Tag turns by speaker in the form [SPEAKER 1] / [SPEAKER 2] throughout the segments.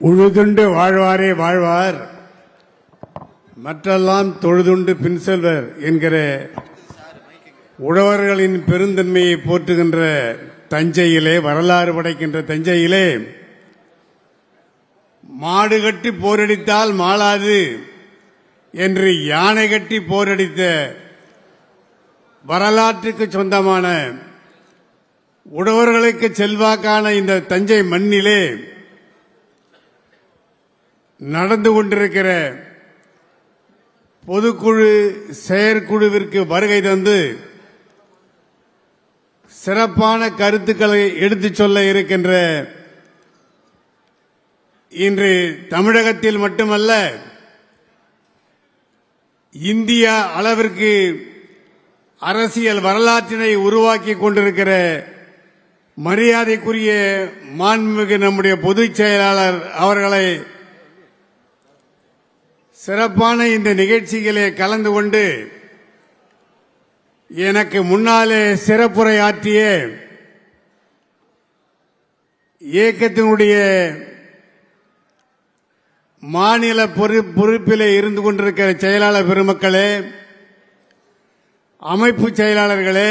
[SPEAKER 1] உழுதுண்டு வாழ்வாரே வாழ்வார். மற்றெல்லாம் தொழுதுண்டு பின் செல்வர் என்கிற உழவர்களின் பெருந்தன்மையை போற்றுகின்ற தஞ்சையிலே வரலாறு படைக்கின்ற தஞ்சையிலே மாடு கட்டி போரடித்தால் மாளாது என்று யானை கட்டி போரடித்த வரலாற்றுக்கு சொந்தமான உழவர்களுக்கு செல்வாக்கான இந்த தஞ்சை மண்ணிலே நடந்து கொண்டிருக்கிற பொதுக்குழு செயற்குழுவிற்கு வருகை தந்து சிறப்பான கருத்துக்களை எடுத்துச் சொல்ல இருக்கின்ற இன்று தமிழகத்தில் மட்டுமல்ல இந்தியா அளவிற்கு அரசியல் வரலாற்றினை உருவாக்கி கொண்டிருக்கிற மரியாதைக்குரிய மாண்புமிகு நம்முடைய பொதுச் செயலாளர் அவர்களை சிறப்பான இந்த நிகழ்ச்சியிலே கலந்து கொண்டு எனக்கு முன்னாலே சிறப்புரை ஆற்றிய இயக்கத்தினுடைய மாநில பொறு- பொறுப்பில் இருந்து கொண்டிருக்கிற செயலாளர் பெருமக்களே அமைப்பு செயலாளர்களே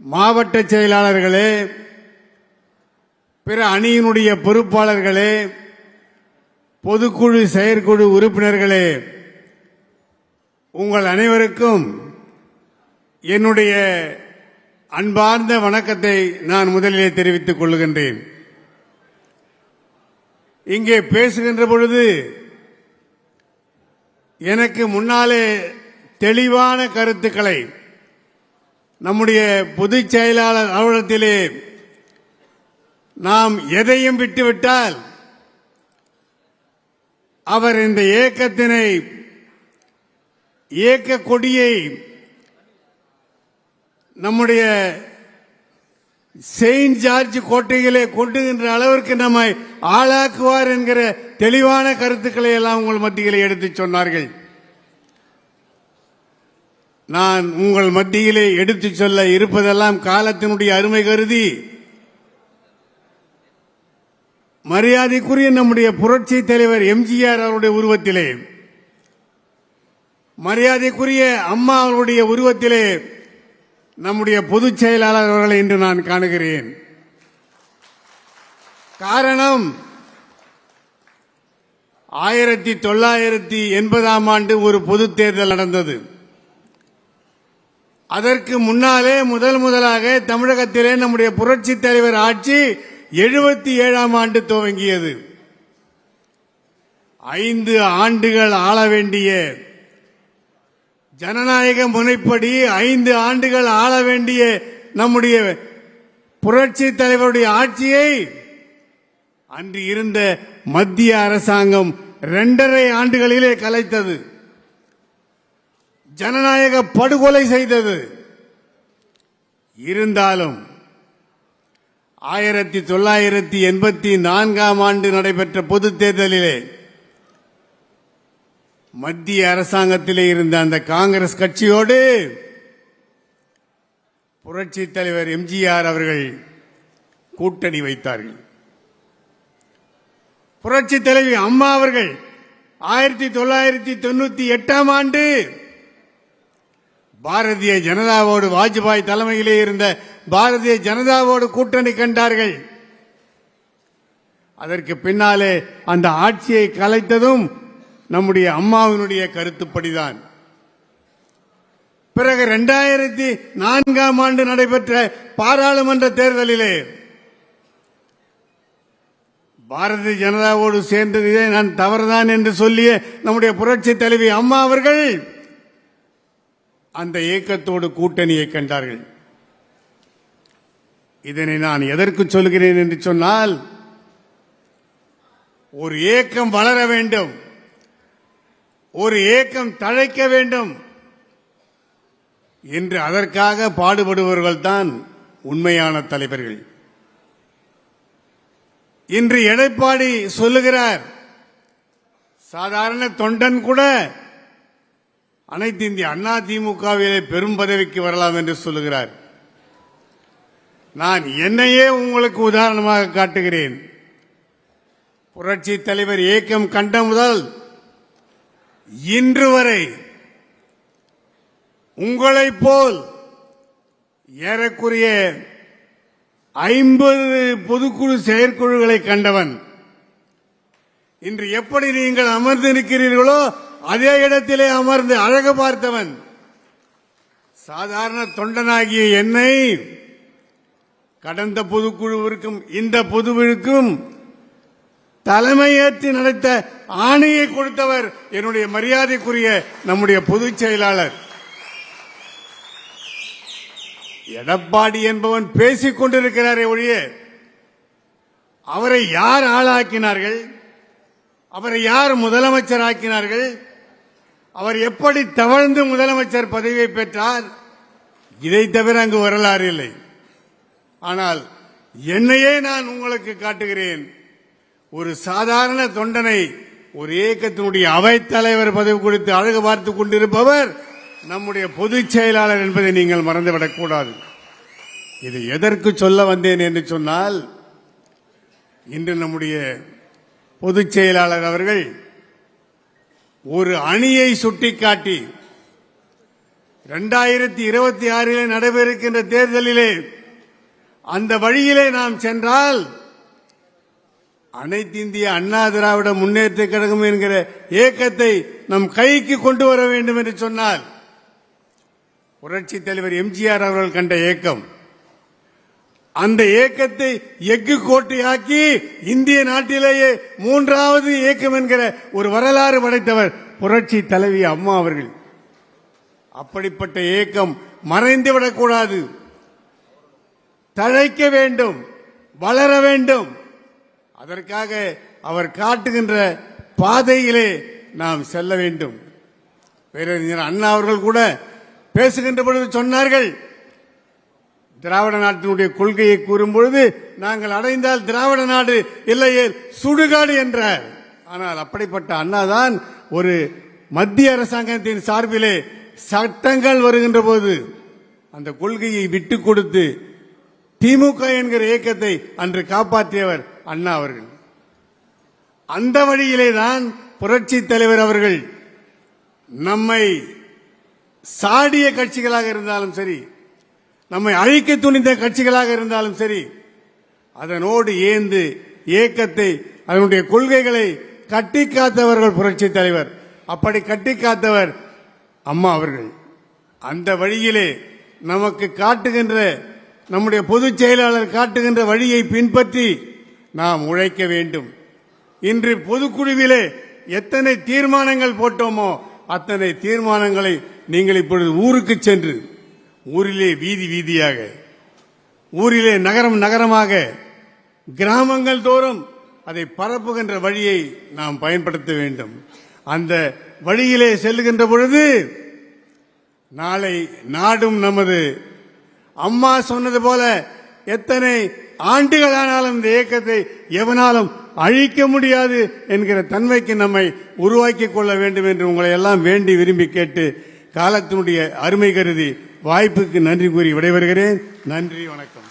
[SPEAKER 1] மாவட்ட செயலாளர்களே பிற அணியினுடைய பொறுப்பாளர்களே பொதுக்குழு செயற்குழு உறுப்பினர்களே உங்கள் அனைவருக்கும் என்னுடைய அன்பார்ந்த வணக்கத்தை நான் முதலிலே தெரிவித்துக் கொள்கின்றேன். இங்கே பேசுகின்ற பொழுது எனக்கு முன்னாலே தெளிவான கருத்துக்களை நம்முடைய பொதுச் செயலாளர் அலுவலகத்திலே நாம் எதையும் விட்டுவிட்டால் அவர் இந்த இயக்கத்தினை இயக்க கொடியை நம்முடைய செயின்ட் ஜார்ஜ் கோட்டையிலே கொண்டுகின்ற அளவிற்கு நம்மை ஆளாக்குவார் என்கிற தெளிவான கருத்துக்களை எல்லாம் உங்கள் மத்தியிலே எடுத்துச் சொன்னார்கள். நான் உங்கள் மத்தியிலே எடுத்துச் சொல்ல இருப்பதெல்லாம் காலத்தினுடைய அருமை கருதி. மரியாதைக்குரிய நம்முடைய புரட்சி தலைவர் எம்ஜிஆர் அவருடைய உருவத்திலே மரியாதைக்குரிய அம்மா அவருடைய உருவத்திலே நம்முடைய பொதுச் செயலாளர் அவர்களை இன்று நான் காணுகிறேன். காரணம் ஆயிரத்தி தொள்ளாயிரத்தி எண்பதாம் ஆண்டு ஒரு பொது தேர்தல் நடந்தது. அதற்கு முன்னாலே முதல் முதலாக தமிழகத்திலே நம்முடைய புரட்சி தலைவர் ஆட்சி எழுபத்தி ஏழாம் ஆண்டு துவங்கியது. ஐந்து ஆண்டுகள் ஆள வேண்டிய ஜனநாயக முனைப்படி ஐந்து ஆண்டுகள் ஆள வேண்டிய நம்முடைய புரட்சி தலைவருடைய ஆட்சியை அன்று இருந்த மத்திய அரசாங்கம் இரண்டரை ஆண்டுகளிலே கலைத்தது. ஜனநாயக படுகொலை செய்தது. இருந்தாலும் ஆயிரத்தி தொள்ளாயிரத்தி எண்பத்தி நான்காம் ஆண்டு நடைபெற்ற பொது தேர்தலிலே மத்திய அரசாங்கத்திலே இருந்த அந்த காங்கிரஸ் கட்சியோடு புரட்சி தலைவர் எம்ஜிஆர் அவர்கள் கூட்டணி வைத்தார்கள். புரட்சி தலைவி அம்மா அவர்கள் ஆயிரத்தி தொள்ளாயிரத்தி தொண்ணூத்தி எட்டாம் ஆண்டு பாரதிய ஜனதாவோடு வாஜ்பாய் தலைமையிலே இருந்த பாரதிய ஜனதாவோடு கூட்டணி கண்டார்கள். அதற்கு பின்னாலே அந்த ஆட்சியை கலைத்ததும் நம்முடைய அம்மாவினுடைய கருத்துப்படிதான். பிறகு இரண்டாயிரத்தி நான்காம் ஆண்டு நடைபெற்ற பாராளுமன்ற தேர்தலிலே பாரதிய ஜனதாவோடு சேர்ந்ததே நான் தவறுதான் என்று சொல்லிய நம்முடைய புரட்சி தலைவி அம்மா அவர்கள் அந்த இயக்கத்தோடு கூட்டணியை கண்டார்கள். இதனை நான் எதற்கு சொல்கிறேன் என்று சொன்னால் ஒரு ஏக்கம் வளர வேண்டும் ஒரு ஏக்கம் தழைக்க வேண்டும் என்று அதற்காக பாடுபடுபவர்கள் தான் உண்மையான தலைவர்கள். இன்று எடப்பாடி சொல்லுகிறார் சாதாரண தொண்டன் கூட அனைத்து இந்திய அண்ணா திமுகவிலே பெரும் பதவிக்கு வரலாம் என்று சொல்லுகிறார். நான் என்னையே உங்களுக்கு உதாரணமாக காட்டுகிறேன். புரட்சி தலைவர் ஏக்கம் கண்ட முதல் இன்று வரை உங்களைப் போல் ஏறக்குறைய ஐம்பது பொதுக்குழு செயற்குழுகளை கண்டவன். இன்று எப்படி நீங்கள் அமர்ந்து நிற்கிறீர்களோ அதே இடத்திலே அமர்ந்து அழகு பார்த்தவன். சாதாரண தொண்டனாகிய என்னை கடந்த பொதுக்குழுவிற்கும் இந்த பொதுவிற்கும் தலைமையேற்று நடத்த ஆணையை கொடுத்தவர் என்னுடைய மரியாதைக்குரிய நம்முடைய பொதுச் செயலாளர். எடப்பாடி என்பவன் பேசிக் கொண்டிருக்கிறாரே ஒழிய அவரை யார் ஆளாக்கினார்கள்? அவரை யார் முதலமைச்சர் ஆக்கினார்கள் அவர் எப்படி தவழ்ந்து முதலமைச்சர் பதவியை பெற்றார்? இதை தவிர அங்கு வரலாறு இல்லை. ஆனால் என்னையே நான் உங்களுக்கு காட்டுகிறேன். ஒரு சாதாரண தொண்டனை ஒரு இயக்கத்தினுடைய அவைத்தலைவர் பதவி குறித்து அழகு பார்த்து கொண்டிருப்பவர் நம்முடைய பொதுச் செயலாளர் என்பதை நீங்கள் மறந்துவிடக்கூடாது இது எதற்கு சொல்ல வந்தேன் என்று சொன்னால் இன்று நம்முடைய பொதுச் செயலாளர் அவர்கள் ஒரு அணியை சுட்டிக்காட்டி இரண்டாயிரத்தி இருபத்தி ஆறிலே நடைபெறுகின்ற தேர்தலிலே அந்த வழியிலே நாம் சென்றால் அனைத்து இந்திய அண்ணா திராவிட முன்னேற்ற கழகம் என்கிற இயக்கத்தை நம் கைக்கு கொண்டு வர வேண்டும் என்று சொன்னால் புரட்சி தலைவர் எம்ஜிஆர் அவர்கள் கண்ட இயக்கம் அந்த இயக்கத்தை எஃகு கோட்டையாக்கி இந்திய நாட்டிலேயே மூன்றாவது இயக்கம் என்கிற ஒரு வரலாறு படைத்தவர் புரட்சி தலைவி அம்மா அவர்கள். அப்படிப்பட்ட இயக்கம் மறைந்து விடக்கூடாது தழைக்க வேண்டும் வளர வேண்டும். அதற்காக அவர் காட்டுகின்ற பாதையிலே நாம் செல்ல வேண்டும். பேரறிஞர் அண்ணா அவர்கள் கூட பேசுகின்ற பொழுது சொன்னார்கள் திராவிட நாட்டினுடைய கொள்கையை கூறும் பொழுது நாங்கள் அடைந்தால் திராவிட நாடு இல்லையே சுடுகாடு என்றார். ஆனால் அப்படிப்பட்ட அண்ணாதான் ஒரு மத்திய அரசாங்கத்தின் சார்பிலே சட்டங்கள் வருகின்ற போது அந்த கொள்கையை விட்டு கொடுத்து திமுக என்கிற இயக்கத்தை அன்று காப்பாற்றியவர் அண்ணா அவர்கள். அந்த வழியிலே தான் புரட்சி தலைவர் அவர்கள் நம்மை சாடிய கட்சிகளாக இருந்தாலும் சரி நம்மை அழிக்க துணிந்த கட்சிகளாக இருந்தாலும் சரி அதனோடு ஏந்து இயக்கத்தை அதனுடைய கொள்கைகளை கட்டி காத்தவர்கள் புரட்சி தலைவர். அப்படி கட்டி காத்தவர் அம்மா அவர்கள். அந்த வழியிலே நமக்கு காட்டுகின்ற நம்முடைய பொதுச் செயலாளர் காட்டுகின்ற வழியை பின்பற்றி நாம் உழைக்க வேண்டும். இன்று பொதுக்குழுவிலே எத்தனை தீர்மானங்கள் போட்டோமோ அத்தனை தீர்மானங்களை நீங்கள் இப்பொழுது ஊருக்கு சென்று ஊரிலே வீதி வீதியாக ஊரிலே நகரம் நகரமாக கிராமங்கள் தோறும் அதை பரப்புகின்ற வழியை நாம் பயன்படுத்த வேண்டும். அந்த வழியிலே செல்லுகின்ற பொழுது நாளை நாடும் நமது அம்மா சொன்னது போல எத்தனை ஆண்டுகளானாலும் இந்த இயக்கத்தை எவனாலும் அழிக்க முடியாது என்கிற தன்மைக்கு நம்மை உருவாக்கிக் கொள்ள வேண்டும் என்று உங்களை எல்லாம் வேண்டி விரும்பி கேட்டு காலத்தினுடைய அருமை கருதி வாய்ப்புக்கு நன்றி கூறி விடைபெறுகிறேன். நன்றி வணக்கம்.